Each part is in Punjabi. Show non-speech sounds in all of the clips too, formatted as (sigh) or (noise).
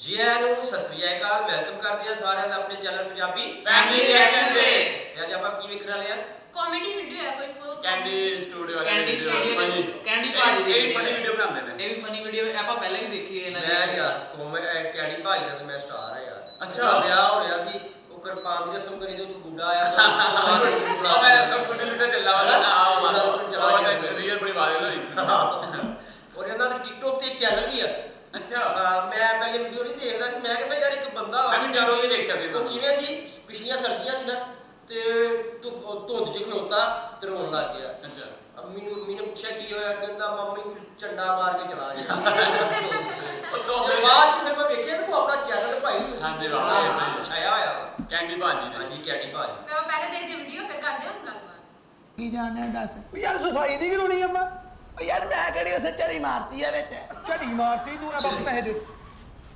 ਜੀ ਆਇਆਂ ਨੂੰ ਸਤਿ ਸ੍ਰੀ ਅਕਾਲ ਵੈਲਕਮ ਕਰਦੇ ਹਾਂ ਸਾਰਿਆਂ ਦਾ ਆਪਣੇ ਚੈਨਲ ਪੰਜਾਬੀ Family Reaction ਤੇ। ਤੇ। ਅੱਜ ਆਪਾਂ ਕੀ ਵੇਖਣ ਵਾਲੇ ਆ ਕਾਮੇਡੀ ਵੀਡੀਓ ਹੈ ਕੋਈ ਫੁੱਲ ਕੈਂਡੀ ਸਟੂਡੀਓ ਵਾਲੇ ਕੈਂਡੀ video ਸਟੂਡੀਓ funny। ਚ ਕੈਂਡੀ ਭਾਜੀ ਦੀ ਇਹ video ਫਨੀ ਹੈ। ਵੀਡੀਓ ਬਣਾਉਂਦੇ ਨੇ। ਇਹ ਵੀ ਫਨੀ ਵੀਡੀਓ ਆਪਾਂ ਪਹਿਲਾਂ ਵੀ ਦੇਖੀ ਹੈ ਇਹਨਾਂ ਮੈਂ ਦੀ ਯਾਰ ਕੋਮੇ ਕੈਡੀ ਭਾਈ ਦਾ ਤੇ ਮੈਂ ਸਟਾਰ ਆ ਯਾਰ। ਅੱਛਾ। ਵਿਆਹ ਹੋ ਰਿਹਾ ਸੀ। ਉਹ ਕਿਰਪਾਨ ਦੀ ਰਸਮ ਕਰੀ ਤੇ ਉਹ ਬੁੱਢਾ ਆਇਆ। (laughs) ਉਹ ਮੈਂ ਤਾਂ ਕੁੱਡੀ ਵੀਡੀਓ ਚੱਲਾ ਵਾ ਆ ਵਾ ਚਲਾ ਗਿਆ। ਰੀਅਲ ਬੜੀ ਵਾਇਰਲ ਹੋਈ ਔਰ ਇਹਨਾਂ ਦਾ ਟਿਕਟੋਕ ਤੇ ਚੈਨਲ ਵੀ ਆ। ਅੱਛਾ। ਅਹ ਮੈਂ ਪਹਿਲੇ ਵੀਡੀਓ ਨਹੀਂ ਦੇਖਦਾ ਸੀ। ਮੈਂ ਕਹਿੰਦਾ ਯਾਰ ਇੱਕ ਬੰਦਾ ਵਾ ਮੈਂ ਵੀ TikTok ਤੇ ਦੇਖਿਆ ਸੀ ਉਹ ਕਿਵੇਂ ਸੀ? ਪਿਛਲੀਆਂ ਸਰਦੀਆਂ ਸੀ ਨਾ ਤੇ ਧੁੱਪ- ਧੁੰਦ ਚ ਖਲੋਤਾ ਤੇ ਰੋਣ ਲੱਗ ਗਿਆ। ਅੱਛਾ। ਅਬ ਮੈਨੂੰ ਮੈਨੂੰ ਪੁੱਛਿਆ ਕੀ ਹੋਇਆ? ਕਹਿੰਦਾ ਮੰਮੀ ਨੂੰ ਚੰਡਾ ਮਾਰ ਕੇ ਚਲਾ ਗਿਆ ਉਹ ਦੋ ਤੇ ਬਾਅਦ ਚ ਫਿਰ ਮੈਂ ਵੇਖਿਆ ਤੇ ਉਹ ਆਪਣਾ ਚੈਨਲ ਭਾਈ ਹਾਂਜੀ ਬਾਬਾ, ਇਹ ਭਾਈ। ਛਾਇਆ ਹੋਇਆ ਵਾ। ਕੈਂਡੀ ਭਾਜੀ ਨੇ। ਹਾਂਜੀ ਕੈਡੀ ਭਾਜੀ। ਤੇ ਪਹਿਲੇ ਦੇਖਦੇ ਵੀਡੀਓ ਫਿਰ ਕਰਦੇ ਹਾਂ ਗੱਲਬਾਤ। ਕੀ ਜਾਣਿਆ ਦੱਸ? ਉਹ ਯਾਰ ਸਫ਼ਾਈ ਨਹੀਂ ਕਰਾਉਣੀ ਆਪਾਂ? ਓ ਯਾਰ ਮੈਂ ਕਿਹੜੀ ਉੱਥੇ ਝੜੀ ਮਾਰਤੀ ਆ ਵਿੱਚ? ਝੜੀ ਮਾਰਤੀ ਤੂੰ ਆ ਬਾਪੂ ਪੈਸੇ ਦੇ।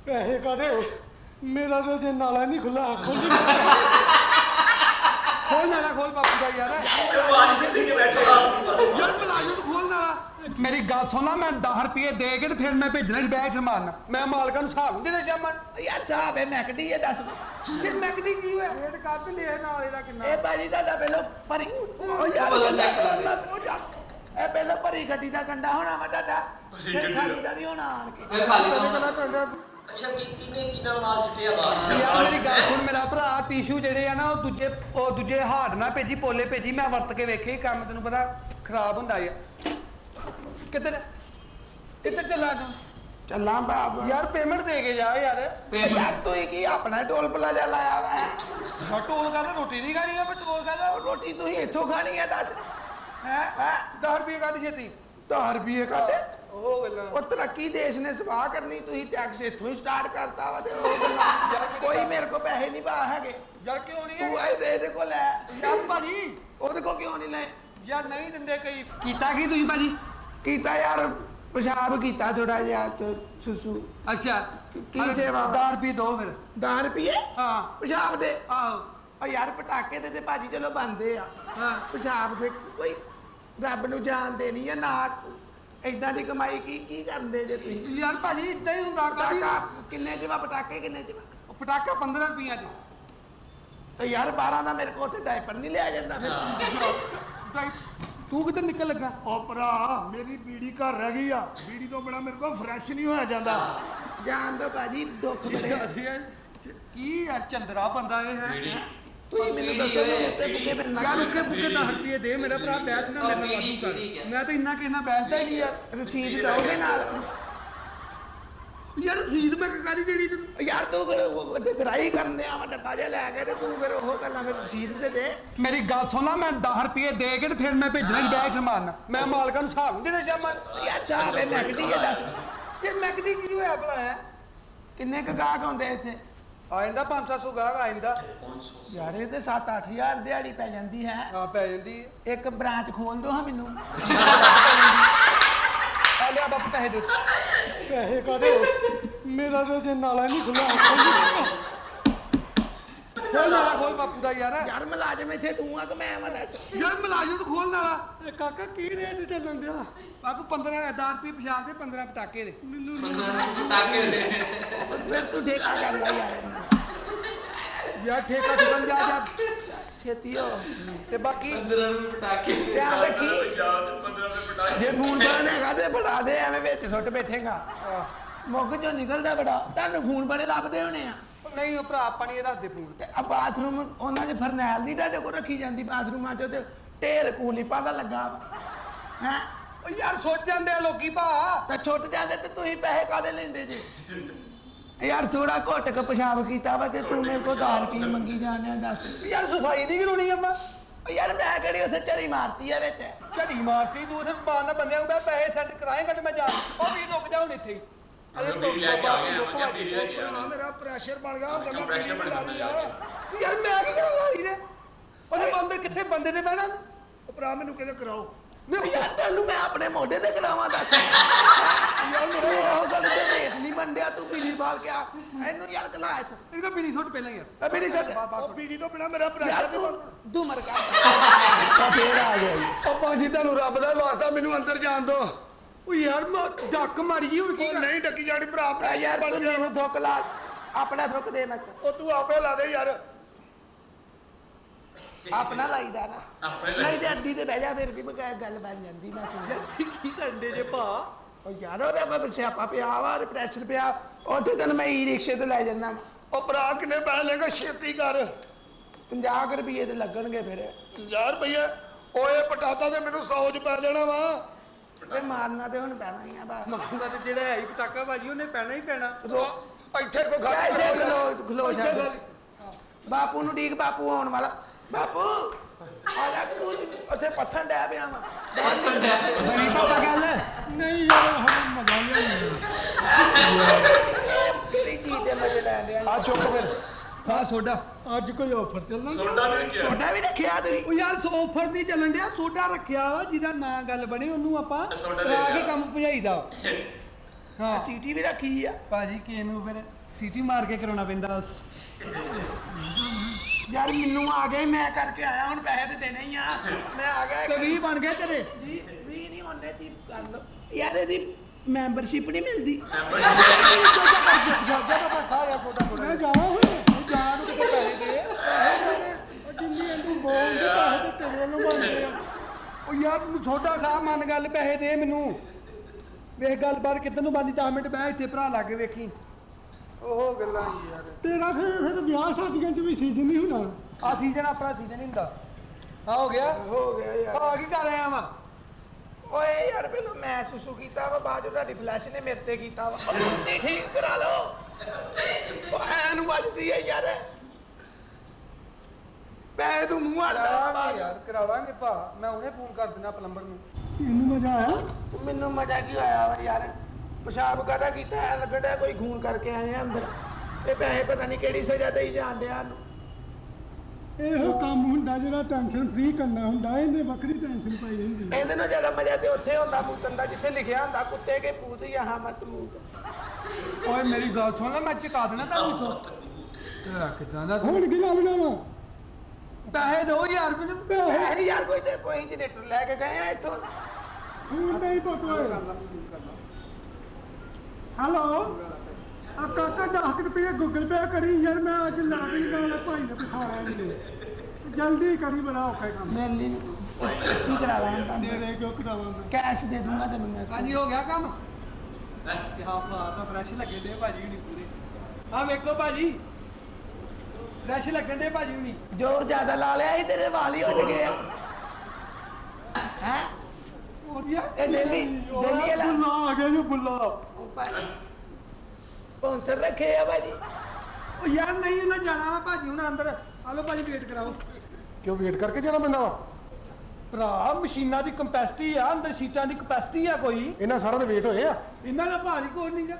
ਪੈਸੇ ਕਾਦੇ ਮੇਰਾ ਤੇ ਜੇ ਨਾਲਾ ਨਹੀਂ ਖੁੱਲਾ ਖੋਲ ਖੋਲ ਨਾਲਾ ਖੋਲ ਬਾਪੂ ਦਾ ਯਾਰ। ਚਲੋ ਆਜ ਦੇ ਕੇ ਬੈਠੋ ਯਾਰ ਮਲਾਜੋ ਨੂੰ ਖੋਲ ਨਾਲਾ। ਮੇਰੀ ਗੱਲ ਸੁਣ ਲੈ ਮੈਂ 10 ਰੁਪਏ ਦੇ ਕੇ ਤੇ ਫਿਰ ਮੈਂ ਭੇਜਣਾ ਸੀ ਬੈਗ ਚ ਮਾਰਨਾ ਮੈਂ ਮਾਲਕਾਂ ਨੂੰ ਹਿਸਾਬ ਨਹੀਂ ਦੇਣਾ ਸ਼ਾਮਨ ਓ ਯਾਰ ਸਾਹਿਬ ਇਹ ਮੈਕਡੀ ਆ ਦੱਸ ਫਿਰ ਮੈਕਡੀ ਕੀ ਹੋਇਆ? ਰੇਟ ਕੱਢ ਇਹ ਪਹਿਲਾਂ ਭਰੀ ਦੇ। ਗੱਡੀ ਦਾ ਕੰਡਾ ਹੋਣਾ ਵਾ ਤੁਹਾਡਾ ਫਿਰ ਗੱਡੀ ਖਾਲੀ ਦਾ। ਵੀ ਹੋਣਾ ਆਣ ਕੇ। ਫਿਰ ਖਾਲੀ ਤੋਂ ਅੱਛਾ ਕੀ ਕਿੰਨੇ ਕਿੰਨਾ ਮਾਲ ਸਿੱਟਿਆ ਬਾਹਰ ਯਾਰ ਮੇਰੀ ਗੱਲ ਸੁਣ ਮੇਰਾ ਭਰਾ ਟਿਸ਼ੂ ਜਿਹੜੇ ਆ ਨਾ ਉਹ ਦੂਜੇ ਉਹ ਦੂਜੇ ਹਾਰਡ ਨਾ ਭੇਜੀ ਪੋਲੇ ਭੇਜੀ ਮੈਂ ਵਰਤ ਕੇ ਵੇਖੇ ਕੰਮ ਤੈਨੂੰ ਪਤਾ ਖਰਾਬ ਹੁੰਦਾ ਯਾਰ। ਕਿੱਧਰ ਕਿੱਧਰ ਚੱਲਾ ਤੂੰ? ਚੱਲਾਂ ਬਾਬ ਯਾਰ ਪੇਮੈਂਟ ਦੇ ਕੇ ਜਾ ਯਾਰ। ਯਾਰ ਤੂੰ ਹੀ ਕੀ ਆਪਣਾ ਟੋਲ ਪਲਾਜ਼ਾ ਲਾਇਆ ਵਾ? ਛੋਟੂ ਕਹਿੰਦਾ ਰੋਟੀ ਨਹੀਂ ਖਾਣੀ ਆ? ਪੈਟਰੋਲ ਕਹਿੰਦਾ? ਓ ਰੋਟੀ ਤੂੰ ਹੀ ਇੱਥੋਂ ਖਾਣੀ ਆ ਦੱਸ। ਹੈ ਹੈ 10 ਰੁਪਏ ਕੱਢ ਛੇਤੀ। 10 ਰੁਪਏ ਕਾਤੇ ਉਹ ਗੱਲਾਂ। ਉਹ ਤਰੱਕੀ ਦੇਸ਼ ਨੇ ਸਵਾਹ ਕਰਨੀ ਤੁਸੀਂ ਟੈਕਸ ਇੱਥੋਂ ਹੀ ਸਟਾਰਟ ਕਰਤਾ ਵਾ ਤੇ ਉਹ (laughs) ਗੱਲਾਂ। ਕੋਈ ਮੇਰੇ ਕੋ ਪੈਸੇ ਨਹੀਂ ਪਾ ਹੈਗੇ। ਯਾਰ ਕਿਉਂ ਨਹੀਂ ਤੂੰ ਇਹਦੇ ਇਹਦੇ ਕੋ ਲੈ ਯਾਰ ਭਾਜੀ। ਉਹਦੇ ਕੋ ਕਿਉਂ ਨਹੀਂ ਲੈ? ਯਾਰ ਨਹੀਂ ਦਿੰਦੇ ਕਈ। ਕੀਤਾ ਕੀ ਤੁਸੀਂ ਭਾਜੀ? ਕੀਤਾ ਯਾਰ ਪਿਸ਼ਾਬ ਕੀਤਾ ਥੋੜਾ ਜਿਹਾ ਤੇ ਸੁਸੂ। ਅੱਛਾ। ਕੀ ਸੇਵਾ? 10 ਰੁਪਏ ਦੋ ਫਿਰ। 10 ਰੁਪਏ? ਹਾਂ। ਪਿਸ਼ਾਬ ਦੇ। ਆਹੋ। ਉਹ ਯਾਰ ਪਟਾਕੇ ਤੇ ਤੇ ਭਾਜੀ ਚਲੋ ਬੰਦੇ ਆ। ਹਾਂ। ਪਿਸ਼ਾਬ ਦੇ ਕੋਈ ਰੱਬ ਨੂੰ ਜਾਣ ਦੇਣੀ ਆ ਨਾ ਏਦਾਂ ਦੀ ਕਮਾਈ ਕੀ ਕੀ ਕਰਦੇ ਜੇ ਤੁਸੀਂ? ਯਾਰ ਭਾਜੀ ਇਦਾਂ ਹੀ ਹੁੰਦਾ ਕਾਦੀ ਪਟਾਕਾ ਕਿੰਨੇ ਚ ਵਾ? ਪਟਾਕੇ ਕਿੰਨੇ ਚ ਵਾ? ਪਟਾਕਾ 15 ਰੁਪਈਆ ਚ। ਤੇ ਯਾਰ 12 ਦਾ ਮੇਰੇ ਕੋਲ ਉੱਥੇ ਡਾਈਪਰ ਨਹੀਂ ਲਿਆ ਜਾਂਦਾ ਫਿਰ। ਭਾਈ, ਤੂੰ ਕਿੱਧਰ ਨਿਕਲ ਲੱਗਾ? ਉਹ ਭਰਾ ਮੇਰੀ ਬੀੜੀ ਘਰ ਰਹਿ ਗਈ ਆ। ਬੀੜੀ ਤੋਂ ਬਿਨਾ ਮੇਰੇ ਕੋਲ ਫਰੈਸ਼ ਨਹੀਂ ਹੋਇਆ ਜਾਂਦਾ। ਜਾਣ ਦੋ ਭਾਜੀ ਦੁੱਖ ਬੜੇ। ਕੀ ਯਾਰ ਚੰਦਰਾ ਬੰਦਾ ਇਹ ਹੈ। ਤੁਸੀਂ ਮੈਨੂੰ ਦੱਸੋ ਉੱਤੇ ਬੁੱਕੇ ਫਿਰ ਯਾਰ ਲੱਗ ਉੱਕੇ ਬੁੱਕੇ 10 ਰੁਪਏ ਦੇ ਮੇਰਾ ਭਰਾ ਬੈਸ ਨਾ ਮੇਰੇ ਨਾਲ ਵਾਧੂ ਕਰ? ਮੈਂ ਤਾਂ ਇੰਨਾ ਕਿਸੇ ਨਾਲ ਬੈਸਦਾ ਹੀ ਨਹੀਂ ਯਾਰ ਰਸੀਦ ਦਓਗੇ ਨਾਲ। ਯਾਰ ਰਸੀਦ ਮੈਂ ਕਾਦੀ ਦੇਣੀ ਤੈਨੂੰ? ਯਾਰ ਤੂੰ ਫਿਰ ਉਹ ਤੇ ਗਰਾਈ ਕਰਨੇ ਆ ਵਾ ਡੱਬਾ ਜਿਹਾ ਲੈ ਕੇ ਤੇ ਤੂੰ ਫਿਰ ਉਹ ਗੱਲਾਂ ਫਿਰ ਰਸੀਦ ਤੇ ਦੇ। ਮੇਰੀ ਗੱਲ ਸੁਣ ਮੈਂ 10 ਰੁਪਏ ਦੇ ਕੇ ਤੇ ਫਿਰ ਮੈਂ ਭੇਜਣਾ ਸੀ ਬੈਗ ਚ ਮਾਰਨਾ ਮੈਂ ਮਾਲਕਾਂ ਨੂੰ ਹਿਸਾਬ ਨਹੀਂ ਦੇਣਾ ਸ਼ਾਮਨ ਯਾਰ ਸਾਹਿਬ ਇਹ ਮੈਕਡੀ ਆ ਦੱਸ। ਫਿਰ ਮੈਕਡੀ ਕੀ ਹੋਇਆ ਭਲਾ? ਹੈ ਕਿੰਨੇ ਕ ਗਾਹਕ ਆਉਂਦੇ ਇੱਥੇ? ਆ ਜਾਂਦਾ 500 ਗਾਹਕ ਆ ਜਾਂਦਾ ਯਾਰ ਇਹ ਤੇ 7-8000 ਦਿਹਾੜੀ ਪੈ ਜਾਂਦੀ ਹੈ। ਆ ਪੈ ਜਾਂਦੀ ਹੈ। ਇੱਕ ਬ੍ਰਾਂਚ ਖੋਲ ਦੋ ਹਾਂ ਮੈਨੂੰ। ਆ ਲਿਆ ਬਾਪੂ ਪੈਸੇ ਦੇ। ਪੈਸੇ ਕਾਦੇ ਮੇਰਾ ਤੇ ਜੇ ਨਾਲਾ ਨਹੀਂ ਖੁੱਲਾ ਖੋਲ ਨਾਲਾ ਖੋਲ ਬਾਪੂ ਦਾ ਯਾਰ। ਯਾਰ ਮੁਲਾਜ਼ਮ ਇੱਥੇ ਤੂੰ ਆ ਕਿ ਮੈਂ ਆ ਦੱਸ ਯਾਰ ਮਲਾਜੋ ਤੂੰ ਖੋਲ ਨਾਲਾ। ਇਹ ਕਾਕਾ ਕੀ ਰੇਟ ਚੱਲਣ ਡਿਆ? ਬਾਪੂ 15 10 ਰੁਪਏ ਪਿਛਾ ਦੇ 15 ਪਟਾਕੇ ਦੇ। ਤਾਕੇ ਦੇ। ਫਿਰ ਤੂੰ ਠੇਕਾ ਕਰ ਲੈ ਯਾਰ। ਯਾਰ ਠੇਕਾ ਠੁਕਣ ਜਾ ਜਾ। ਛੇਤੀ ਹੋ। ਤੇ ਬਾਕੀ 15 ਰੁਪਏ ਪਟਾਕੇ ਧਿਆਨ ਰੱਖੀ। 15 ਰੁਪਏ ਪਟਾਕੇ। ਜੇ ਫੋਨ ਬਣ ਹੈਗਾ ਤੇ ਫੜਾ ਦੇ ਐਵੇਂ ਵਿੱਚ ਸੁੱਟ ਬੈਠੇਗਾ। ਆਹ, ਮੁੱਖ ਚੋਂ ਨਿਕਲਦਾ ਬੜਾ ਤੁਹਾਨੂੰ ਫੋਨ ਬੜੇ ਲੱਭਦੇ ਹੋਣੇ ਆ। ਨਹੀਂ ਉਹ ਭਰਾ ਨਹੀਂ ਇਹਦਾ ਦੇ ਫੋਨ ਤੇ। ਆ ਬਾਥਰੂਮ ਉਹਨਾਂ ਦੇ ਫਰਨੈਲ ਨਹੀਂ ਤੁਹਾਡੇ ਕੋਲ ਰੱਖੀ ਜਾਂਦੀ ਬਾਥਰੂਮਾਂ 'ਚ ਤੇ ਢੇਰ ਕੂਲੀਪਾ ਦਾ ਲੱਗਾ ਵਾ। ਹੈ? ਉਹ ਯਾਰ ਸੋਚ ਜਾਂਦੇ ਆ ਲੋਕੀ ਭਾ। ਤਾਂ ਛੁੱਟ ਜਾਂਦੇ ਤੇ ਤੁਸੀਂ ਪੈਸੇ ਕਾਦੇ ਲੈਂਦੇ ਜੀ? ਯਾਰ ਥੋੜਾ ਘੁੱਟ ਕੇ ਪਿਸ਼ਾਬ ਕੀਤਾ ਵਾ ਤੇ ਤੂੰ ਮੇਰੇ ਕੋਲ 10 ਰੁਪਏ ਮੰਗੀ ਜਾਂਦੇ ਦੱਸ। ਯਾਰ ਸਫ਼ਾਈ ਨਹੀਂ ਕਰਾਉਣੀ ਆਪਾਂ ਓ ਯਾਰ ਮੈਂ ਕਿਹੜੀ ਉੱਥੇ ਝੜੀ ਮਾਰਤੀ ਆ ਵਿੱਚ? ਝੜੀ ਮਾਰਤੀ ਤੂੰ ਉਥੇ ਬਾਹਰ ਬੰਦਿਆਂ ਨੂੰ ਪੈਸੇ ਸੈੱਟ ਕਰਾਏਗਾ ਤੇ ਮੈਂ ਜਾ ਉਹ ਵੀ ਰੁਕ ਜਾ ਹੁਣ ਇੱਥੇ ਹੀ। ਅਜੇ ਅਗਰ ਬੀੜੀ ਲੈ ਕੇ ਆ ਆ, ਮੈਂ ਕਿਹਾ ਬੀੜੀ ਲੈ ਕੇ ਆ ਮੇਰਾ ਪ੍ਰੈਸ਼ਰ ਬਣ ਗਿਆ ਉਹ ਕਹਿੰਦਾ ਕੰਪਰੈਸ਼ਰ ਬਣ ਜਾਂਦਾ ਯਾਰ ਯਾਰ ਮੈਂ ਕੀ ਕਰਾਂ ਲਾਲੀ ਦੇ ਉਹਦੇ ਬੰਦੇ ਕਿੱਥੇ ਬੰਦੇ ਨੇ ਬਹਿਣਾ ਉਹ ਭਰਾ ਮੈਨੂੰ ਕਿਤੇ ਕਰਾਓ। ਨਹੀਂ ਯਾਰ ਤੈਨੂੰ ਮੈਂ ਆਪਣੇ ਮੋਢੇ ਤੇ ਕਰਾਵਾਂ ਦੱਸ। ਯਾਰ ਮੇਰੇ ਉਹ ਗੱਲ ਤੇ ਰੇਟ ਨਹੀਂ ਮੰਡਿਆ ਤੂੰ ਪੀਲੀ ਬਾਲ ਕੇ ਆ। ਇਹਨੂੰ ਯਾਰ ਕਲਾ ਇੱਥੋਂ। ਇਹਨੂੰ ਕਹ ਬੀੜੀ ਸੁੱਟ ਪਹਿਲਾਂ ਯਾਰ ਅਬੇ ਨਹੀਂ ਛੱਡ ਉਹ ਬੀੜੀ ਤੋਂ ਬਿਨਾ ਮੇਰਾ ਯਾਰ ਪ੍ਰੈਸ਼ਰ ਤੂੰ ਤੂੰ ਮਰ ਗਿਆ ਫੇਰ ਆ ਗਿਆ ਜੀ। ਉਹ ਭਾਜੀ ਤੁਹਾਨੂੰ ਰੱਬ ਦਾ ਵਾਸਤਾ ਮੈਨੂੰ ਅੰਦਰ ਜਾਣ ਦਿਓ ਉਹ ਯਾਰ ਮੈਂ ਡੱਕ ਮਾਰੀ ਜੀ ਹੁਣ ਕੀ ਉਹ ਕਰ ਨਹੀਂ ਡੱਕੀ ਜਾਣੀ ਭਰਾ ਆ ਯਾਰ ਤੂੰ ਮੈਨੂੰ ਥੁੱਕ ਲਾ ਆਪਣਾ ਥੁੱਕ ਦੇ ਮੈਂ ਉਹ ਤੂੰ ਆਪੇ ਲਾ ਦੇ ਯਾਰ। ਆਪਣਾ ਲਾਈਦਾ ਨਾ। ਆਪਣੇ ਨਹੀਂ ਤੇ ਅੱਡੀ ਤੇ ਬਹਿ ਜਾ ਫਿਰ ਵੀ ਮੈਂ ਕਿਹਾ ਗੱਲ ਬਣ ਜਾਂਦੀ ਮੈਂ ਸੁਣ ਕੀ ਕਰਦੇ ਜੇ ਭਾ? ਉਹ ਯਾਰ ਉਹਦਾ ਮੈਂ ਸਿਆਪਾ ਪਿਆ ਵਾ ਤੇ ਪ੍ਰੈਸ਼ਰ ਪਿਆ। ਉੱਥੇ ਤੈਨੂੰ ਮੈਂ ਈ ਰਿਕਸ਼ੇ ਤੇ ਲੈ ਜਾਣਾ ਉਹ ਭਰਾ ਕਿੰਨੇ ਪੈਸੇ ਲੇਗਾ ਛੇਤੀ ਕਰ। 50 ਰੁਪਏ ਤੇ ਲੱਗਣਗੇ ਫਿਰ। 50 ਰੁਪਏ ਓਏ ਪਟਾਤਾ ਤੇ ਮੈਨੂੰ 100 ਚ ਪੈ ਜਾਣਾ ਵਾ। ਤੇ ਮਾਰਨਾ ਤੇ ਹੁਣ ਪੈਣਾ ਹੀ ਆ ਬਾ ਮਾਰਦਾ ਤੇ ਜਿਹੜਾ ਹੈ ਹੀ ਪਟਾਕਾ ਬਾਜੀ ਉਹਨੇ ਪੈਣਾ ਹੀ ਪੈਣਾ। ਉਹ ਇੱਥੇ ਕੋ ਖਾ ਜਾ ਇੱਥੇ ਖਲੋ ਖਲੋ ਖਲੋ। ਬਾਪੂ ਨੂੰ ਡੀਕ ਬਾਪੂ ਆਉਣ ਵਾਲਾ। ਬਾਪੂ ਆ ਜਾ ਤੂੰ ਉੱਥੇ ਪੱਥਰ ਡੈ ਪਿਆ ਵਾ। ਬੜੀ ਪਾਪਾ ਗੱਲ। ਨਹੀਂ ਯਾਰ ਹੁਣ ਮਜ਼ਾ ਨਹੀਂ ਕਿਹੜੀ ਚੀਜ਼ ਦੇ ਮਜ਼ੇ ਲੈਣ ਡਿਆ? ਆ ਚੁੱਕ ਫਿਰ। ਹਾਂ ਸੋਡਾ। ਅੱਜ ਕੋਈ ਆਫਰ ਚੱਲਣਾ? ਸੋਡਾ ਵੀ ਕਿਹਾ ਛੋਟਾ ਵੀ ਰੱਖਿਆ ਤੁਸੀਂ? ਉਹ ਯਾਰ ਆਫਰ ਨਹੀਂ ਚੱਲਣ ਡਿਆ ਸੋਡਾ ਰੱਖਿਆ ਵਾ ਜਿਹਦਾ ਨਾਂ ਗੱਲ ਬਣੀ ਉਹਨੂੰ ਆਪਾਂ ਸੋਡਾ ਕਰਾ ਕੇ। ਕੰਮ ਭਜਾਈਦਾ (laughs) ਹਾਂ। ਸੀਟੀ ਵੀ ਰੱਖੀ ਆ। ਭਾਜੀ ਕਿਸੇ ਨੂੰ ਫਿਰ ਸੀਟੀ ਮਾਰ ਕੇ ਕਰਾਉਣਾ ਪੈਂਦਾ। ਯਾਰ ਮੈਨੂੰ ਆ ਗਏ ਮੈਂ ਕਰਕੇ ਆਇਆ ਹੁਣ ਪੈਸੇ ਤੇ ਦੇਣੇ ਹੀ ਆ। ਮੈਂ ਆ ਗਿਆ ਤੇ 20 ਬਣ ਗਏ ਤੇਰੇ? ਜੀ ਵੀ ਨਹੀਂ ਹੁੰਦੇ ਕਰ ਲਓ। ਯਾਰ ਇਹਦੀ ਮੈਂਬਰਸ਼ਿਪ ਨਹੀਂ ਮਿਲਦੀ ਜਾਵਾਂ ਹੁਣ ਜਾਣ ਨੂੰ ਕਿਤੇ ਪੈਸੇ ਦੇ ਜਿੰਨੀ ਇਹਨੂੰ ਬੋਲਦੇ ਪੈਸੇ ਤੇ ਤੇਰੇ ਵੱਲੋਂ ਬਣਦੇ ਆ ਉਹ ਯਾਰ ਤੂੰ ਸੋਡਾ ਖਾ ਮੰਨ ਗੱਲ ਪੈਸੇ ਦੇ ਮੈਨੂੰ। ਵੇਖ ਗੱਲਬਾਤ ਕਿੱਦਾਂ ਨੂੰ ਬੰਦੀ 10 ਮਿੰਟ ਬਹਿ ਇੱਥੇ ਭਰਾ ਲਾ ਕੇ ਵੇਖੀ। ਉਹ ਗੱਲਾਂ ਹੀ ਯਾਰ। ਤੇਰਾ ਫਿਰ ਫਿਰ ਵਿਆਹ ਸ਼ਾਦੀਆਂ ਚ ਵੀ ਸੀਜ਼ਨ ਨਹੀਂ ਹੋਣਾ। ਆ ਸੀਜ਼ਨ ਆਪਣਾ ਸੀਜ਼ਨ ਹੀ ਹੁੰਦਾ। ਆ ਹੋ ਗਿਆ? ਹੋ ਗਿਆ ਯਾਰ। ਆ ਕੀ ਕਰ ਆਇਆ ਵਾ? ਓਏ ਯਾਰ ਪਹਿਲਾਂ ਮੈਂ ਸੁਸੂ ਕੀਤਾ ਵਾ ਬਾਅਦ ਚੋਂ ਤੁਹਾਡੀ ਫਲੈਸ਼ ਨੇ ਮੇਰੇ ਤੇ ਕੀਤਾ ਵਾ। ਉਹ ਠੀਕ ਕਰਾ ਲਓ। ਉਹ ਐ ਨੂੰ ਵੱਜਦੀ ਹੈ ਯਾਰ। ਮੈਂ ਤੂੰ ਮੂੰਹ ਕਰਾਵਾਂਗੇ ਆੜਾ ਯਾਰ ਕਰਾਵਾਂਗੇ ਭਾ। ਮੈਂ ਉਹਨੇ ਫੋਨ ਕਰ ਦੇਣਾ ਪਲੰਬਰ ਨੂੰ। ਇਹਨੂੰ ਮਜ਼ਾ ਆਇਆ? ਮੈਨੂੰ ਮਜ਼ਾ ਕੀ ਆਇਆ ਵਾ ਯਾਰ? ਪਿਸ਼ਾਬ ਕਾਹਦਾ ਕੀਤਾ? ਐ ਲੱਗਦਾ ਕੋਈ ਖੂਨ ਕਰਕੇ ਆਏ ਆ ਅੰਦਰ। ਇਹ ਪੈਸੇ ਪਤਾ ਨਹੀਂ ਕਿਹੜੀ ਸਜ਼ਾ ਦੇਈ ਡਿਆ ਨੂੰ ਇਹੋ ਕੰਮ ਹੁੰਦਾ ਜਿਹੜਾ ਟੈਨਸ਼ਨ ਫ੍ਰੀ ਕਰਨਾ ਹੁੰਦਾ। ਇਹਨੇ ਵੱਖਰੀ ਟੈਨਸ਼ਨ ਪਾਈ ਹੁੰਦੀ ਇਹਦੇ ਨਾਲ ਜ਼ਿਆਦਾ ਮਜ਼ਾ ਤੇ ਉੱਥੇ ਹੁੰਦਾ ਮੂਤਨ ਦਾ ਜਿੱਥੇ ਲਿਖਿਆ ਹੁੰਦਾ ਕੁੱਤੇ ਕੇ ਪੂਤ ਯਹਾਂ ਮਤ ਮੂਤ। ਓਏ ਮੇਰੀ ਗੱਲ ਸੁਣ ਲੈ ਮੈਂ ਚੁਕਾ ਦੇਣਾ ਤੁਹਾਨੂੰ ਇੱਥੋਂ। ਕਿਦਾਂ ਦਾ ਹੁਣ ਕੀ ਲਾਵਣਾ ਵਾ? ਪੈਸੇ ਦਿਓ ਯਾਰ ਮੈਨੂੰ ਪੈਸੇ। ਯਾਰ ਕੋਈ ਤੇ ਕੋਈ ਜਨਰੇਟਰ ਲੈ ਕੇ ਗਏ ਆ ਇੱਥੋਂ। ਹੁਣ ਨਹੀਂ ਪਤਾ ਹੈਲੋ? ਆ ਕਾਕਾ 10 ਰੁਪਏ ਗੂਗਲ ਪੇ ਕਰੀ ਯਾਰ ਮੈਂ ਅੱਜ ਲਾ ਵੀ ਨਾਲ ਭਾਈ ਨੇ ਬਿਠਾਇਆ ਇਹਨੇ ਜਲਦੀ ਕਰੀ ਬੜਾ ਔਖਾ ਕੰਮ। ਮੇਰੇ ਲਈ ਕੀ ਕਰਾ ਲਾਂ ਤਾਂ ਤੇਰੇ ਕਿਉਂ ਕਰਾਵਾਂ ਮੈਂ। ਕੈਸ਼ ਦੇ ਦੂੰਗਾ ਤੈਨੂੰ ਮੈਂ। ਹਾਂਜੀ ਹੋ ਗਿਆ ਕੰਮ? ਹਾਂ? ਭਾ ਤਾਂ ਫਰੈਸ਼ ਲੱਗੇ ਦੇ ਭਾਜੀ ਹੁਣੀ ਪੂਰੇ। ਆ ਵੇਖੋ ਭਾਜੀ। ਫਰੈਸ਼ ਲੱਗਣ ਦੇ ਭਾਜੀ ਹੁਣੀ। ਜ਼ੋਰ ਜ਼ਿਆਦਾ ਲਾ ਲਿਆ ਸੀ ਤੇਰੇ ਵਾਲ ਹੀ ਉੱਡ ਗਏ ਆ। ਹੈ? ਇਹ ਡੇਲੀ ਡੇਲੀ ਵਾਲਾ? ਬੁੱਲਾ ਆ ਗਿਆ ਜੋ ਬੁੱਲਾ। ਸਪਾਂਸਰ ਰੱਖੇ ਆ ਭਾਜੀ। ਉਹ ਯਾਰ ਨਹੀਂ ਉਹਨਾਂ ਜਾਣਾ ਵਾ ਭਾਜੀ ਹੁਣ ਅੰਦਰ। ਆ ਲਓ ਭਾਜੀ ਵੇਟ ਕਰਾਓ। ਕਿਉਂ ਵੇਟ ਕਰਕੇ ਜਾਣਾ ਪੈਂਦਾ ਵਾ? ਭਰਾ ਮਸ਼ੀਨਾਂ ਦੀ ਕੰਪੈਸਿਟੀ ਆ ਅੰਦਰ ਸੀਟਾਂ ਦੀ ਕੰਪੈਸਿਟੀ ਆ ਕੋਈ। ਇਹਨਾਂ ਸਾਰਿਆਂ ਦੇ ਵੇਟ ਹੋਏ ਆ। ਇਹਨਾਂ ਦਾ ਭਾਰੀ ਕੋਈ ਨਹੀਂਗਾ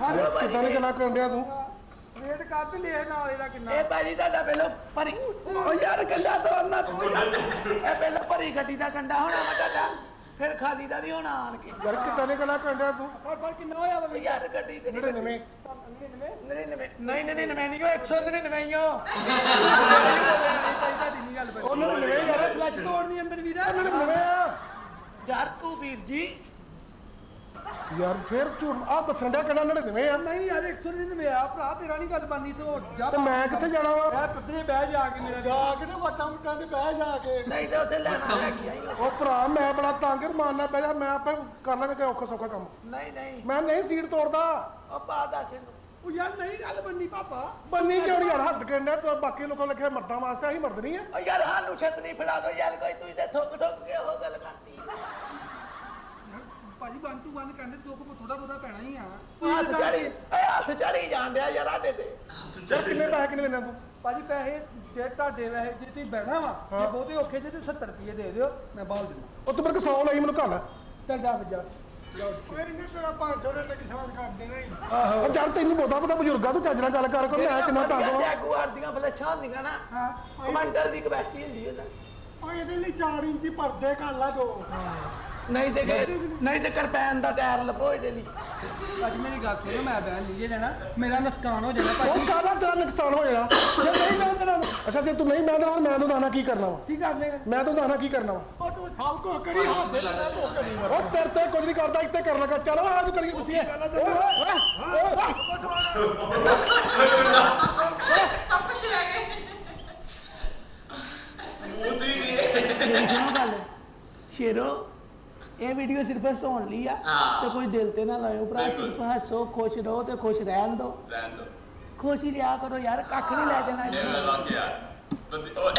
ਹਰ ਕਿੱਦਾਂ ਗੱਲਾਂ ਕਰਨ ਡਿਆ ਤੂੰ? ਤੇ ਲਿਖ ਨਾਲ ਇਹਦਾ ਕਿੰਨਾ? ਇਹ ਭਾਜੀ ਤੁਹਾਡਾ ਪਹਿਲਾਂ ਭਰੀ ਉਹ ਯਾਰ ਕੰਡਾ ਤੋੜਨਾ ਤੂੰ। ਇਹ ਪਹਿਲਾਂ ਭਰੀ ਗੱਡੀ ਦਾ ਕੰਡਾ ਹੋਣਾ ਵਾ ਤੁਹਾਡਾ। ਫਿਰ ਖਾਲੀ ਦਾ ਵੀ ਹੋਣਾ ਆਣ ਕੇ। ਯਾਰ ਕਿੱਦਾਂ ਦੀ ਗੱਲਾਂ ਕਰਨ ਡਿਆ ਤੂੰ? ਪਰ ਪਰ ਕਿੰਨਾ ਹੋਇਆ ਵਾ ਉਹ ਯਾਰ ਗੱਡੀ ਤੇ ਜਿਹੜੇ ਨਵੇਂ 99 ਨਹੀਂ ਨਹੀਂ ਨਹੀਂ ਨਹੀਂ 199 ਹੀ ਹੋ ਤੁਹਾਡੀ ਨਹੀਂ ਗੱਲ ਨੂੰ ਨਵੇਂ ਯਾਰ ਫਲੈਸ਼ ਤੋੜਨੀ ਅੰਦਰ ਵੀਰਾ। ਉਹਨਾਂ ਨੂੰ ਨਵੇਂ ਆ। ਯਾਰ ਤੂੰ ਵੀਰ ਜੀ ਯਾਰ ਫੇਰ ਝੂਠ ਆ ਦੱਸਣ ਡਿਆ ਕਿਹੜਾ ਉਹਨਾਂ ਨਵੇਂ ਆ? ਨਹੀਂ ਯਾਰ 199 ਆ। ਭਰਾ ਤੇਰਾ ਨਹੀਂ ਗੱਲ ਬਣਨੀ ਤੋਂ ਜਾ ਤੇ ਮੈਂ ਕਿੱਥੇ ਜਾਣਾ ਵਾ? ਮੈਂ ਪੱਧਰੇ ਬਹਿ ਜਾ ਕੇ ਮੇਰਾ ਜਾ ਕੇ ਨਾ ਵਟਾਂ ਵਟਾਂ ਤੇ ਬਹਿ ਜਾ ਕੇ। ਨਹੀਂ ਤੇ ਉੱਥੇ ਲੈਣਾ ਲੈ ਕੇ ਆਈ ਉਹ ਭਰਾ ਮੈਂ ਬੜਾ ਤੰਗ ਰਮਾਨਾ ਬਹਿ ਜਾ ਮੈਂ ਆਪੇ ਕਰ ਲਾਂਗਾ ਕਿ ਔਖਾ ਸੌਖਾ ਕੰਮ। ਨਹੀਂ ਨਹੀਂ। ਮੈਂ ਨਹੀਂ ਸੀਟ ਤੋੜਦਾ ਉਹ ਪਾ ਦੱਸ ਇਹਨੂੰ। ਉਹ ਯਾਰ ਨਹੀਂ ਗੱਲ ਬਣਨੀ ਪਾਪਾ। ਬੰਨੀ ਕਿਉਂ ਯਾਰ? ਹੱਦ ਕਹਿੰਦਾ ਤੂੰ ਬਾਕੀ ਲੋਕਾਂ ਲਿਖਿਆ ਮਰਦਾਂ ਵਾਸਤੇ ਅਸੀਂ ਮਰਦ ਨਹੀਂ ਆ। ਉਹ ਯਾਰ ਸਾਨੂੰ ਛਤਰੀ ਫੜਾ ਦੋ ਯਾਰ ਕੋਈ ਤੂੰ ਤੇ ਥੁੱਕ ਥੁੱਕ ਕੇ ਉਹ ਗੱਲ ਕਰਦੀ। ਭਾਜੀ 1 ਟੂ 1 ਕਰਨੇ ਦੋ ਕੋ ਥੋੜਾ ਬਹੁਤਾ ਪੈਣਾ ਹੀ ਆ। ਹੱਥ ਚੜੀ ਏ ਹੱਥ ਚੜੀ ਜਾਣ ਡਿਆ ਯਾਰ ਆਡੇ ਤੇ। ਯਾਰ ਕਿੰਨੇ ਪੈਸੇ ਕਿੰਨੇ ਦੇਣਾ ਤੂੰ? ਭਾਜੀ ਪੈਸੇ ਜੇ ਤੁਹਾਡੇ ਵੈਸੇ ਜੇ ਤੁਸੀਂ ਬਹਿਣਾ ਵਾ ਜੇ ਬਹੁਤੇ ਔਖੇ ਜੇ ਤੇ 70 ਰੁਪਏ ਦੇ ਦਿਓ ਮੈਂ ਬਾਲ ਦਿੰਦਾ ਉਹ ਤੂੰ ਮੇਰੇ ਕੋਲ 100 ਲਈ ਮੈਨੂੰ ਘੱਲ ਚੱਲ ਜਾ ਫਿਰ ਜਾ। ਕੋਈ ਨਹੀਂ ਤੇਰਾ 500 ਦੇ ਤੇ ਕਿਸਾਨ ਕਰ ਦੇਣਾ ਹੀ ਆਹੋ ਯਾਰ ਤੈਨੂੰ ਬਹੁਤਾ ਪਤਾ ਬਜ਼ੁਰਗਾ ਤੂੰ ਚੱਜ ਨਾਲ ਗੱਲ ਕਰ ਕੋ ਮੈਂ ਕਿੰਨਾ ਤੰਗ ਹਾਂ ਜੈਗੁਆਰ ਦੀਆਂ ਫਲੈਛਾਂ ਹੁੰਦੀਆਂ ਨਾ ਹਾਂ। ਕਮਾਂਡਰ ਦੀ ਕਪੈਸਿਟੀ ਹੁੰਦੀ ਉਹਦਾ। ਓ ਇਹਦੇ ਲਈ 4 ਇੰਚੀ ਪਰਦੇ ਕਰ ਲਾ ਦੋ। ਨਹੀਂ ਤੇ ਕਿ- ਨਹੀਂ ਤੇ ਕਰਪੈਨ ਦਾ ਟਾਇਰ ਲਪੋ ਇਹਦੇ ਲਈ। ਅੱਜ ਮੇਰੀ ਗੱਲ ਸੁਣੋ ਮੈਂ ਬੈਨ ਨਹੀਂ ਜੇ ਜਾਣਾ ਮੇਰਾ ਨੁਕਸਾਨ ਹੋ ਜਾਣਾ ਉਹ ਭਾਜੀ ਕਾਹਦਾ ਤੇਰਾ ਨੁਕਸਾਨ ਹੋ ਜਾਣਾ? ਜੇ ਨਹੀਂ ਮੈਂ ਤੇਰਾ ਅੱਛਾ ਜੇ ਤੂੰ ਨਹੀਂ ਮੈਂ ਦੇਣਾ ਮੈਂ ਤੈਨੂੰ ਦੱਸਣਾ ਕੀ ਕਰਨਾ ਵਾ? ਕੀ ਕਰ ਲੇਗਾ ਮੈਂ ਤੈਨੂੰ ਦੱਸਣਾ ਕੀ ਕਰਨਾ ਵਾ? ਉਹ ਤੂੰ ਸਭ ਕੋ ਕਰੀ ਹੱਥ ਮੈਨੂੰ ਲੱਗਦਾ ਚੋਣਾ ਉਹ ਤੇਰੇ ਤੇ ਕੁਝ ਨਹੀਂ ਕਰਦਾ ਇੱਥੇ ਕਰਨ ਲੱਗਾ ਚਲੋ ਆ ਤੂੰ ਕਰੀਏ ਤੁਸੀਂ। ਸਭ ਕੁਝ ਰਹਿ ਗਏ। ਮੂੰਹ ਦੀ ਗਏ ਮੇਰੀ ਸੁਣੋ ਗੱਲ। ਸ਼ੇਰੋ ਇਹ ਵੀਡੀਓ ਸਿਰਫ ਹਸਾਉਣ ਲਈ ਆ ਹਾਂ। ਤੇ ਕੋਈ ਦਿਲ ਤੇ ਨਾ ਲਾਇਓ ਭਰਾ ਬਿਲਕੁਲ। ਸਿਰਫ ਹੱਸੋ ਖੁਸ਼ ਰਹੋ ਤੇ ਖੁਸ਼ ਰਹਿਣ ਦਿਓ ਰਹਿਣ ਦੋ। ਖੁਸ਼ ਹੀ ਰਿਹਾ ਕਰੋ ਯਾਰ ਕੱਖ ਨਹੀਂ ਲੈ ਜਾਣਾ ਇਹ ਮੈਂ ਇੱਥੇ ਲੱਗ ਗਿਆ ਬੰਦੀ ਓਏ।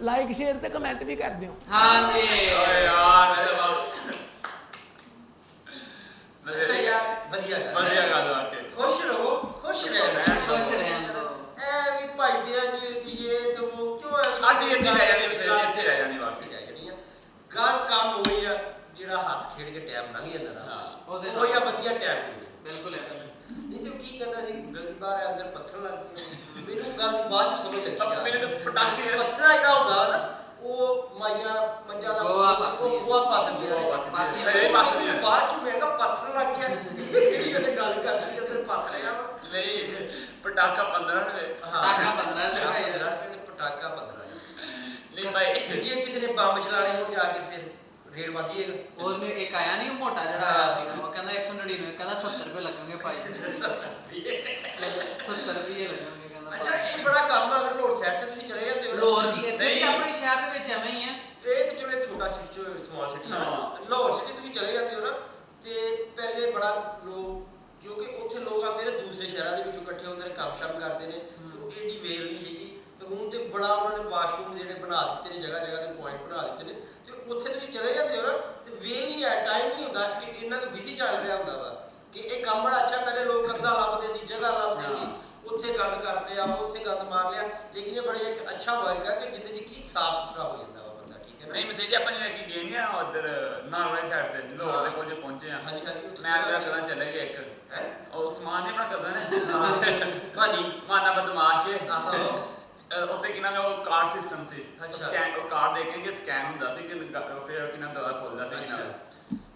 ਲਾਈਕ ਸ਼ੇਅਰ ਤੇ ਕਮੈਂਟ ਵੀ ਕਰ ਦਿਓ। ਹਾਂਜੀ। ਓਏ ਯਾਰ ਇਹ ਤਾਂ ਅੱਛਾ ਯਾਰ ਵਧੀਆ ਗੱਲ। ਵਧੀਆ ਗੱਲ ਵਾਕੇ ਖੁਸ਼ ਰਹੋ। ਖੁਸ਼ ਰਹਿਣਾ ਖੁਸ਼ ਰਹਿਣ ਦੋ ਐ ਵੀ ਭਾਈਦਿਆਂ ਜੀ ਦੀ ਇਹ ਤੋਂ ਕਿਉਂ ਐਵੇਂ ਅਸੀਂ ਇੱਥੇ ਰਹਿ ਜਾਣੀ ਉੱਥੇ ਇੱਥੇ ਰਹਿ ਜਾਣੀ ਵਾਕੇ ਇੱਥੇ ਰਹਿ ਜਾਣੀ ਆ ਗੱਲ ਕੰਮ ਹੋਈ ਆ ਜਿਹੜਾ ਹੱਸ ਖੇਡ ਕੇ ਟਾਈਮ ਲੰਘ ਜਾਂਦਾ ਨਾ ਹਾਂ, ਉਹਦੇ ਨਾਲ। ਉਹ ਆ ਵਧੀਆ ਟਾਈਮ ਨਹੀਂ ਬਿਲਕੁਲ ਹੈ ਨਹੀਂ ਤੇ ਉਹ ਕੀ ਕਹਿੰਦਾ ਸੀ ਗਲਤੀ ਬਾਹਰ ਆ ਅੰਦਰ ਪੱਥਰ ਲੱਗ ਗਏ ਮੈਨੂੰ ਦੀ ਚ ਸਮਝ ਲੱਗੀ। ਮੇਰੇ ਤਾਂ ਪਟਾਕੇ ਪੱਥਰਾ ਜਿਹੜਾ ਹੁੰਦਾ ਨਾ ਉਹ ਮਾਈਆਂ ਮੰਜਾ ਦਾ ਪਾਥੀਆਂ। ਉਹ ਗੋਹਾ ਪਾਥੀਆਂ ਨੇ। ਪਾਥੀਆਂ। ਇਹ ਪਾਥੀਆਂ। ਬਾਅਦ ਚ ਮੈਂ ਕਿਹਾ ਪੱਥਰ ਲੱਗ ਗਿਆ ਕਿਹੜੀ ਉਹਨੇ ਗੱਲ ਕਰ ਲਈ ਅੰਦਰ ਪੱਥਰ ਆ ਨਹੀਂ ਪਟਾਕਾ 15 ਰੁਪਏ ਪਟਾਕਾ 15 ਰੁਪਏ ਭਾਈ। 15 ਰੁਪਏ ਤੇ ਪਟਾਕਾ 15 ਰੁਪਏ ਨਹੀਂ ਭਾਈ ਜੇ ਕਿਸੇ ਨੇ ਬੰਬ ਚਲਾਣੇ ਹੋਣ ਜਾ ਕੇ ਫਿਰ ਰੇਟ ਵੱਧ ਜਾਏਗਾ ਉਹਨੇ ਇੱਕ ਆਇਆ ਨਹੀਂ ਮੋਟਾ ਜਿਹੜਾ ਆਇਆ ਸੀਗਾ ਉਹ ਕਹਿੰਦਾ 199 ਕਹਿੰਦਾ 70 ਰੁਪਏ ਲੱਗਣਗੇ ਭਾਈ 70 ਰੁਪਏ 70 ਰੁਪਏ ਲੱਗਣਗੇ ਅੱਛਾ ਇਹ ਬੜਾ ਕੰਮ ਆ ਅਗਰ ਲੋਡ ਸੈਟ ਤੇ ਤੁਸੀਂ ਚਲੇ ਜਾਂਦੇ ਹੋ। ਲੋਰ ਕੀ ਇੱਥੇ ਵੀ ਨਹੀਂ। ਆਪਣੇ ਸ਼ਹਿਰ ਦੇ ਵਿੱਚ ਐਵੇਂ ਹੀ ਹੈ ਇਹ ਤੇ ਚਲੋ ਇੱਕ ਛੋਟਾ ਸਿਟੀ ਸਮਾਲ ਸਿਟੀ ਹੈ। ਲਾਹੌਰ ਸਿਟੀ ਤੁਸੀਂ ਚਲੇ ਜਾਂਦੇ ਹੋ ਨਾ ਤੇ ਪਹਿਲੇ ਬੜਾ ਲੋਕ ਜੋ ਕਿ ਉੱਥੇ ਲੋਕ ਆਉਂਦੇ ਨੇ ਦੂਸਰੇ ਸ਼ਹਿਰਾਂ ਦੇ ਵਿੱਚੋਂ ਇਕੱਠੇ ਹੁੰਦੇ ਨੇ ਕੰਮ ਸ਼ਾਮ ਕਰਦੇ ਨੇ ਤੇ ਉਹ ਏਡੀ ਵੇਲ ਨਹੀਂ ਹੈਗੀ। ਤੇ ਹੁਣ ਤੇ ਬੜਾ ਉਹਨਾਂ ਨੇ ਵਾਸ਼ਰੂਮ ਜਿਹੜੇ ਬਣਾ ਦਿੱਤੇ ਨੇ ਜਗ੍ਹਾ ਜਗ੍ਹਾ ਤੇ ਪੁਆਇੰਟ ਬਣਾ ਦਿੱਤੇ ਨੇ। ਤੇ ਉੱਥੇ ਤੁਸੀਂ ਚਲੇ ਜਾਂਦੇ ਹੋ ਨਾ ਤੇ ਵੇਲ ਨਹੀਂ ਹੈ ਟਾਈਮ ਨਹੀਂ ਹੁੰਦਾ ਕਿ ਇੰਨਾ ਕੁ ਬਿਜ਼ੀ ਚੱਲ ਰਿਹਾ ਹੁੰਦਾ ਵਾ। ਕਿ ਇਹ ਕੰਮ ਬੜਾ ਅੱਛਾ ਪਹਿਲੇ ਲੋਕ ਕੰਧਾਂ ਲੱਭਦੇ ਸੀ ਜਗ੍ਹਾ ਲੱਭਦੇ ਸੀ। ਉੱਥੇ ਗੰਦ ਕਰਦੇ ਆ ਉੱਥੇ ਗੰਦ ਮਾਰ ਲਿਆ। ਲੇਕਿਨ ਇਹ ਬੜਾ ਇੱਕ ਅੱਛਾ ਵਰਕ ਹੈ ਕਿ ਜਿੰਦੇ ਚ ਕੀ ਸਾਫ਼ ਸੁਥਰਾ ਹੋ ਜਾਂਦਾ ਵਾ ਬੰਦਾ ਠੀਕ ਹੈ ਨਾ? ਨਹੀਂ ਮੈਂ ਜੀ ਆਪਾਂ ਜਿਵੇਂ ਕਿ ਗਏ ਆ ਉਧਰ ਨਾਰਵੇ ਸਾਈਡ ਤੇ ਲੋਰ ਦੇ ਕੋਲ ਜੇ ਪਹੁੰਚੇ ਆ। ਹਾਂਜੀ ਹਾਂਜੀ ਉੱਥੇ ਮੈਂ ਮੇਰਾ ਕਰਾਂ ਚਲੇ ਗਿਆ ਇੱਕ। ਹੈ? ਉਹ ਸਮਾਨ ਨਹੀਂ ਬਣਾ ਕਰਦਾ ਨੇ। ਮਾਨੀ ਮਾਨਾ ਬਦਮਾਸ਼ ਹੈ। ਆਹੋ। ਅਹ ਉੱਥੇ ਕੀ ਨਾਮ ਹੈ ਉਹ ਕਾਰਡ ਸਿਸਟਮ ਸੀ। ਅੱਛਾ। ਸਕੈਨ ਉਹ ਕਾਰਡ ਦੇ ਕੇ ਕਿ ਸਕੈਨ ਹੁੰਦਾ ਸੀ ਕਿ ਗ- ਫਿਰ ਕਿ ਨਾਮ ਦਵਾ ਖੋਲਦਾ ਸੀ ਕਿ ਨਾਮ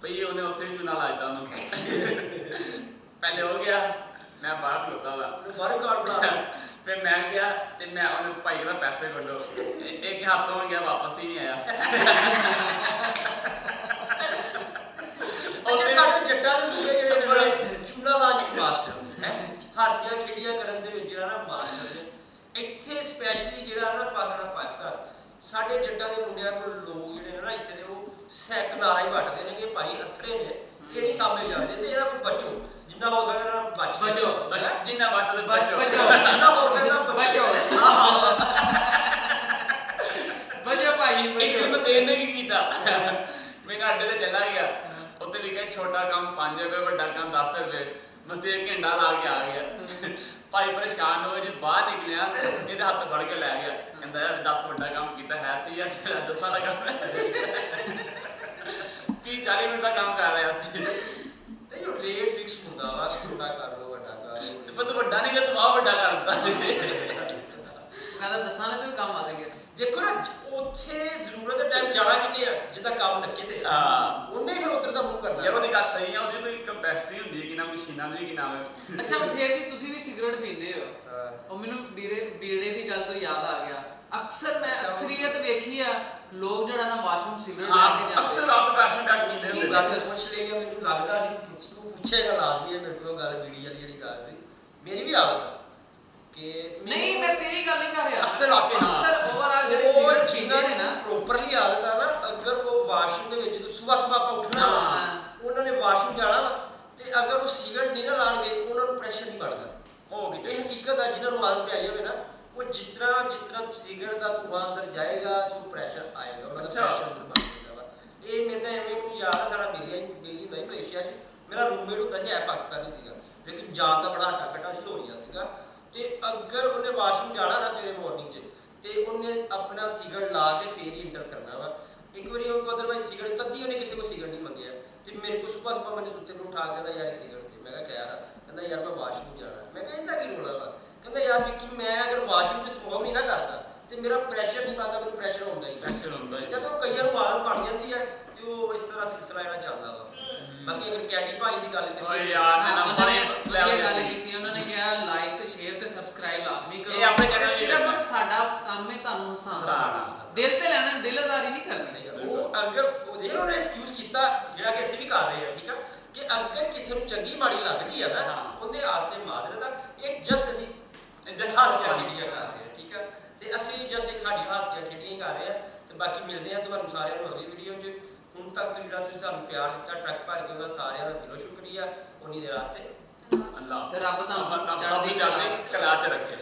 ਭਈ ਉਹਨੇ ਉੱਥੇ ਹੀ ਚੂਨਾ ਲਾਇਆ ਉਹਨੂੰ? (laughs) ਪਹਿਲੇ ਹੋ ਗਿਆ। ਮੈਂ ਬਾਹਰ ਖਲੋਤਾ ਵਾ। ਉਹਨੇ ਬਾਹਰ ਕਾਰਡ ਬਣਾ ਫਿਰ ਮੈਂ ਗਿਆ ਤੇ ਮੈਂ ਉਹਨੂੰ ਭਾਈ ਕਹਿੰਦਾ ਪੈਸੇ ਇ- ਇੱਕ ਹੱਥ ਹੋ ਗਿਆ ਵਾਪਸ ਹੀ ਨਹੀਂ ਆਇਆ। ਅੱਛਾ ਸਾਡੇ ਜੱਟਾਂ ਦੇ ਮੁੰਡੇ ਜਿਹੜੇ ਨੇ ਨਾ, ਚੂਨਾ ਲਾਉਣ ਚ ਮਾਸਟਰ ਹੈ। ਹਾਸੀਆਂ ਖੇਡੀਆਂ ਕਰਨ ਦੇ ਵਿੱਚ ਜਿਹੜਾ ਨਾ ਮਾਸਟਰ ਨੇ। ਇੱਥੇ ਸਪੈਸ਼ਲੀ ਜਿਹੜਾ ਨਾ ਪਾਸੜਾ ਪਾਕਿਸਤਾਨ ਸਾਡੇ ਜੱਟਾਂ ਦੇ ਮੁੰਡਿਆਂ ਕੋਲ ਲੋਕ ਜਿਹੜੇ ਨੇ ਨਾ ਇੱਥੇ ਦੇ ਉਹ ਸੈਕ ਨਾਰਾ ਹੀ ਵੱਟਦੇ ਨੇ ਕਿ ਭਾਈ ਅਥਰੇ ਨੇ ਨਹੀਂ ਸਾਹਮਣੇ ਜਾਂਦੇ ਤੇ ਇਹਦਾ ਬਚੋ। ਜਿੰਨਾ ਹੋ ਸਕਦਾ ਨਾ ਬਚ ਬਚੋ। ਹੈਂ? ਜਿੰਨਾ ਬਚਦਾ ਬਚ- ਬਚੋ। ਬਚੋ। ਜਿੰਨਾ ਹੋ ਸਕਦਾ ਬਚੋ। ਆਹੋ। ਬਚੋ ਭਾਈ ਇੱਕ ਬਚੋ। ਦਿਨ ਤੇ ਇਹਨੇ ਕੀ ਕੀਤਾ? ਮੈਂ ਅੱਡੇ ਤੇ ਚਲਾ ਗਿਆ। ਉੱਤੇ ਲਿਖਿਆ ਛੋਟਾ ਕੰਮ 5 ਰੁਪਏ ਵੱਡਾ ਕੰਮ 10 ਰੁਪਏ। ਤੇ ਇੱਕ ਘੰਟਾ ਲਾ ਕੇ ਆ ਗਿਆ। ਭਾਈ ਪਰੇਸ਼ਾਨ ਹੋ ਗਿਆ ਜਦ ਬਾਹਰ ਨਿਕਲਿਆ। ਇਹਦੇ ਹੱਥ ਫੜ ਕੇ ਲੈ ਗਿਆ। ਕਹਿੰਦਾ ਯਾਰ 10 ਵੱਡਾ ਕੰਮ ਕੀਤਾ ਹੈ ਸੀ ਜਾਂ ਤੇਰਾ ਦਸਾਂ ਦਾ ਕੰਮ ਹੈ? ਕੀ 40 ਮਿੰਟ ਦਾ ਕੰਮ ਕਰ ਰਿਹਾ ਸੀ। ਰੇਟ ਫਿਕਸ ਹੁੰਦਾ ਵਾ ਛੋਟਾ ਕਰ ਲਓ ਵੱਡਾ ਕਰ ਤੇ ਲਓ ਪਰ ਤੂੰ ਵੱਡਾ ਨਹੀਂ ਕਿ ਤੂੰ ਆ ਵੱਡਾ ਕਰ ਦਿੱਤਾ ਕਹਿੰਦਾ ਦਸਾਂ ਨੇ ਤੇ ਕੰਮ ਆ ਗਿਆ ਦੇਖੋ ਨਾ ਉੱਥੇ ਜ਼ਰੂਰਤ ਦੇ ਟਾਈਮ ਜਾਣਾ ਕਿੰਨੇ ਆ ਜਿੱਦਾਂ ਕੰਮ ਨੱਕੇ ਤੇ ਆ। ਹਾਂ ਉਹਨੇ ਫਿਰ ਉੱਧਰ ਦਾ ਮੂੰਹ ਕਰਨਾ ਯਾਰ ਉਹਦੀ ਗੱਲ ਸਹੀ ਆ ਉਹਦੀ ਕੋਈ ਕੰਪੈਸਿਟੀ ਹੁੰਦੀ ਹੈ ਕਿ ਨਾ ਮਸ਼ੀਨਾਂ ਦੀ ਕਿ ਨਾ ਅੱਛਾ ਮਸੇਰ ਜੀ ਤੁਸੀਂ ਵੀ ਸਿਗਰਟ ਪੀਂਦੇ ਹੋ ਹਾਂ। ਉਹ ਮੈਨੂੰ ਬੀੜੇ ਬੀੜੇ ਦੀ ਗੱਲ ਤੋਂ ਯਾਦ ਆ ਗਿਆ ਅਕਸਰ ਮੈਂ। ਅਕਸਰੀਅਤ ਵੇਖੀ ਆ ਲੋਕ ਜਿਹੜਾ ਨਾ ਵਾਸ਼ਰੂਮ ਸਿਗਰਟ ਲੈ ਕੇ ਜਾਂਦੇ ਅਕਸਰ ਆਪ ਪੈਸ਼ਨ ਬੈਕ ਪੀਂਦੇ ਹੁੰਦੇ? ਨੇ। ਪੁੱਛ ਲਈ ਆ, ਮੈਨੂੰ ਲੱਗਦਾ ਸੀ ਪੁੱਛ- ਤੂੰ ਪੁੱਛੇਗਾ ਲਾਜ਼ਮੀ ਹੈ ਮੇਰੇ ਕੋਲ ਗੱਲ ਵੀਡੀ ਵਾਲੀ ਜਿਹੜੀ ਗੱਲ ਸੀ ਮੇਰੀ ਵੀ ਆਦਤ ਆ ਕਿ ਨਹੀਂ ਮੈਂ ਤੇਰੀ ਗੱਲ ਨਹੀਂ ਕਰ ਰਿਹਾ ਅਕਸਰ ਹਾਂ। ਅਕਸਰ ਓਵਰਆਲ ਜਿਹੜੇ ਸਿਗਰਟ ਪੀਂਦੇ ਨੇ ਨਾ ਪ੍ਰੋਪਰਲੀ ਆਦਤ ਆ ਨਾ ਅਗਰ ਉਹ ਵਾਸ਼ਰੂਮ ਦੇ ਵਿੱਚ ਤੋਂ ਸਵੇਰ ਸਵੇਰ ਆਪਾਂ ਉੱਠਣਾ ਹਾਂ। ਉਹਨਾਂ ਨੇ ਵਾਸ਼ਰੂਮ ਜਾਣਾ ਤੇ ਅਗਰ ਉਹ ਸਿਗਰਟ ਨਹੀਂ ਨਾ ਲਾਣਗੇ ਉਹਨਾਂ ਨੂੰ ਪ੍ਰੈਸ਼ਰ ਨਹੀਂ ਬਣਦਾ ਉਹ ਕਿਤੇ ਇਹ ਹਕੀਕਤ ਆ ਜਿਨ੍ਹਾਂ ਨੂੰ ਆਦਤ ਪੈ ਜਾਵੇ ਨਾ ਉਹ ਜਿਸ ਤਰ੍ਹਾਂ ਜਿਸ ਤਰ੍ਹਾਂ ਸਿਗਰਟ ਦਾ ਧੂਆਂ ਅੰਦਰ ਜਾਏਗਾ ਸੋ ਪ੍ਰੈਸ਼ਰ ਆਏਗਾ ਉਹਨਾਂ ਦਾ। ਪ੍ਰੈਸ਼ਰ ਅੰਦਰ ਬਣ ਜਾਏਗਾ ਵਾ। ਇਹ ਮੇਰੇ ਨਾਲ ਐਵੇਂ ਮੈਨੂੰ ਯਾਦ ਆ ਸਾਡਾ ਬੇਲੀ ਬੇਲੀ ਸੀ ਮਲੇਸ਼ੀਆ 'ਚ ਮੇਰਾ ਰੂਮਮੇਟ ਹੁੰਦਾ ਸੀ ਹੈ ਪਾਕਿਸਤਾਨੀ ਸੀਗਾ। ਲੇਕਿਨ ਜਾਨ ਦਾ ਬੜਾ ਹੱਟਾ ਕੱਟਾ ਸੀ ਲੋਰੀਆ ਸੀਗਾ। ਤੇ ਅਗਰ ਉਹਨੇ ਵਾਸ਼ਰੂਮ ਜਾਣਾ ਨਾ ਸਵੇਰੇ ਮਾਰਨਿੰਗ 'ਚ ਤੇ ਉਹਨੇ ਆਪਣਾ ਸਿਗਰਟ ਲਾ ਕੇ ਫੇਰ ਹੀ ਇੰਟਰ ਕਰਨਾ ਵਾ। ਇੱਕ ਵਾਰੀ ਉਹ ਅਦਰਵਾਈਜ਼ ਸਿਗਰਟ ਤੱਦੀ ਉਹਨੇ ਕਿਸੇ ਕੋ ਸਿਗਰਟ ਨਹੀਂ ਮੰਗਿਆ। ਤੇ ਮੇਰੇ ਕੋ ਸੁਬਹ ਸੁਬਹ ਮੈंने ਸੁੱਤੇ ਨੂੰ ਉਠਾ ਕੇ ਕਹਿੰਦਾ ਯਾਰ ਸਿਗਰਟ ਦੇ। ਮੈਂ ਕਿਹਾ ਯਾਰ ਕਹਿੰਦਾ ਯਾਰ ਮੈਂ ਵਾਸ਼ਰੂਮ ਜਾਣਾ। ਮੈਂ ਕਿਹਾ ਇੰਨਾ ਕੀ ਰੋਲਾ ਵਾ? ਕਹਿੰਦਾ ਯਾਰ ਵਿੱਕੀ ਮੈਂ ਅਗਰ ਵਾਸ਼ਰੂਮ 'ਚ ਸਮੋਕ ਨਹੀਂ ਨਾ ਕਰਦਾ ਤੇ ਮੇਰਾ ਪ੍ਰੈਸ਼ਰ ਨਹੀਂ ਪਾਦਾ ਮੈਨੂੰ ਪ੍ਰੈਸ਼ਰ ਹੁੰਦਾ ਹੀ। ਪ੍ਰੈਸ਼ਰ ਹੁੰਦਾ ਹੀ ਜਾਂ ਤਾਂ ਨੂੰ ਆਦਤ ਬਣ ਜਾਂਦੀ ਹੈ ਤੇ ਉਹ ਇਸ ਤਰ੍ਹਾਂ ਸਿਲਸਿਲਾ ਜਿਹੜਾ ਚੱਲਦਾ ਵਾ। ਬਾਕੀ ਅਗਰ ਕੈਂਡੀ ਭਾਈ ਦੀ ਗੱਲ ਓਏ ਕਰੀਏ ਯਾਰ ਮੈਂ ਹਾਂ, ਨਾ ਬੜੇ ਵਧੀਆ ਗੱਲ ਕੀਤੀ ਉਹਨਾਂ ਨੇ ਕਿਹਾ ਲਾਈਕ ਤੇ ਸ਼ੇਅਰ ਤੇ ਸਬਸਕ੍ਰਾਈਬ ਲਾਜ਼ਮੀ ਕਰੋ ਇਹ ਆਪਣੇ ਲਈ ਸਿਰਫ। ਸਾਡਾ ਕੰਮ ਹੈ ਤੁਹਾਨੂੰ ਹਸਾਉਣਾ। ਦਿਲ ਤੇ ਲੈਣਾ ਦਿਲਦਾਰੀ ਨਹੀਂ ਕਰਨੀ ਉਹ ਅਗਰ ਉਹਦੇ ਉਹਨੇ ਐਕਸਕਿਊਜ਼ ਕੀਤਾ ਜਿਹੜਾ ਕਿ ਅਸੀਂ ਵੀ ਕਰ ਰਹੇ ਹਾਂ ਠੀਕ ਆ ਕਿ ਅਗਰ ਕਿਸੇ ਨੂੰ ਚੰਗੀ ਮਾੜੀ ਲੱਗਦੀ ਆ ਨਾ। ਉਹਦੇ ਆਸਤੇ ਮਾਜ਼ਰਤ ਆ ਇਹ ਜਸਟ ਅਸੀਂ just ਹਾਸੀਆਂ। ਖੇਡੀਆਂ ਕਰ ਰਹੇ ਹਾਂ ਠੀਕ ਆ ਤੇ ਅਸੀਂ ਜਸਟ ਇੱਕ ਸਾਡੀ ਹਾਸੀਆਂ ਖੇਡੀਆਂ ਕਰ ਰਹੇ ਹਾਂ ਤੇ ਬਾਕੀ ਮਿਲਦੇ ਆ ਤੁਹਾਨੂੰ ਸਾਰਿਆਂ ਨੂੰ ਅਗਲੀ ਵੀਡੀਓ 'ਚ ਹੁਣ ਤੱਕ ਤੋਂ ਜਿਹੜਾ ਤੁਸੀਂ ਸਾਨੂੰ ਪਿਆਰ ਦਿੱਤਾ ਟਰੱਕ ਭਰ ਕੇ ਉਹਦਾ ਸਾਰਿਆਂ ਦਾ ਦਿਲੋਂ ਸ਼ੁਕਰੀਆ ਉਨੀ ਦੇ ਵਾਸਤੇ ਅੱਲਾਹ। ਤੇ ਰੱਬ ਤੁਹਾਨੂੰ ਚੜ੍ਹਦੀ ਚੜ੍ਹਦੀ ਕਲਾ ਚ ਰੱਖੇ।